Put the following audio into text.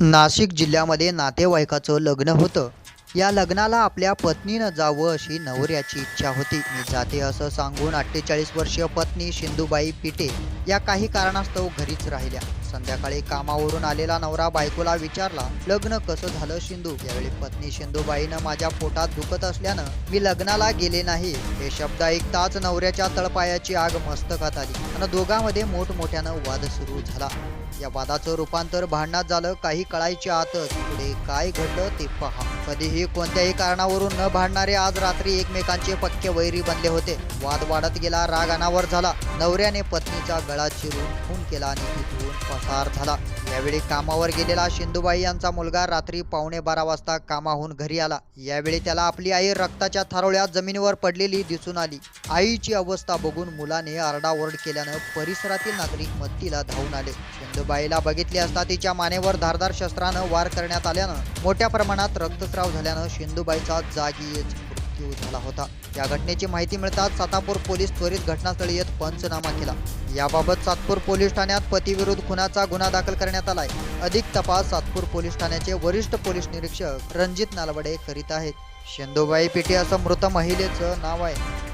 नाशिक जिल्ह्यामध्ये नातेवाईकाचं लग्न होतं. या लग्नाला आपल्या पत्नीनं जावं अशी नवऱ्याची इच्छा होती. मी जाते असं सांगून अठ्ठेचाळीस वर्षीय पत्नी शिंदूबाई पिटे या काही कारणास्तव घरीच राहिल्या. संध्याकाळी कामावरून आलेला नवरा बायकोला विचारला लग्न कसं झालं शिंदू? यावेळी पत्नी शिंदूबाईनं माझ्या पोटात दुखत असल्यानं मी लग्नाला गेले नाही. हे शब्द ऐकताच नवऱ्याच्या तळपायाची आग मस्तकात आली आणि दोघांमध्ये मोठमोठ्यानं वाद सुरू झाला. या वादाचं रूपांतर भांडणात झालं काही कळायच्या आतच. पुढे काय घडलं ते पहा. कधीही कोणत्याही कारणावरून न भांडणारे आज रात्री एकमेकांचे पक्के वैरी बनले होते. वाद वाढत गेला राग अनावर झाला. नवऱ्याने पत्नीचा गळा चिरून खून केला आणि तिथून पसार झाला. यावेळी कामावर गेलेला शिंदूबाई यांचा मुलगा रात्री पावणे बारा वाजता कामाहून घरी आला. यावेळी त्याला आपली आई रक्ताच्या थारोळ्यात जमिनीवर पडलेली दिसून आली. आईची अवस्था बघून मुलाने आरडाओरड केल्यानं परिसरातील नागरिक मदतीला धावून आले. बाईला बघितली असता तिच्या मानेवर धारदार शस्त्रानं वार करण्यात आल्यानं मोठ्या प्रमाणात रक्तस्राव झाल्यानं शिंदूबाईचा जागीच मृत्यू झाला होता. या घटनेची माहिती मिळताच सातापूर पोलीस त्वरित घटनास्थळी येत पंचनामा केला. याबाबत सातपूर पोलीस ठाण्यात पतीविरुद्ध खुनाचा गुन्हा दाखल करण्यात आलाय. अधिक तपास सातपूर पोलीस ठाण्याचे वरिष्ठ पोलीस निरीक्षक रणजित नालवडे करीत आहेत. शिंदूबाई पिटी असं मृत महिलेचं नाव आहे.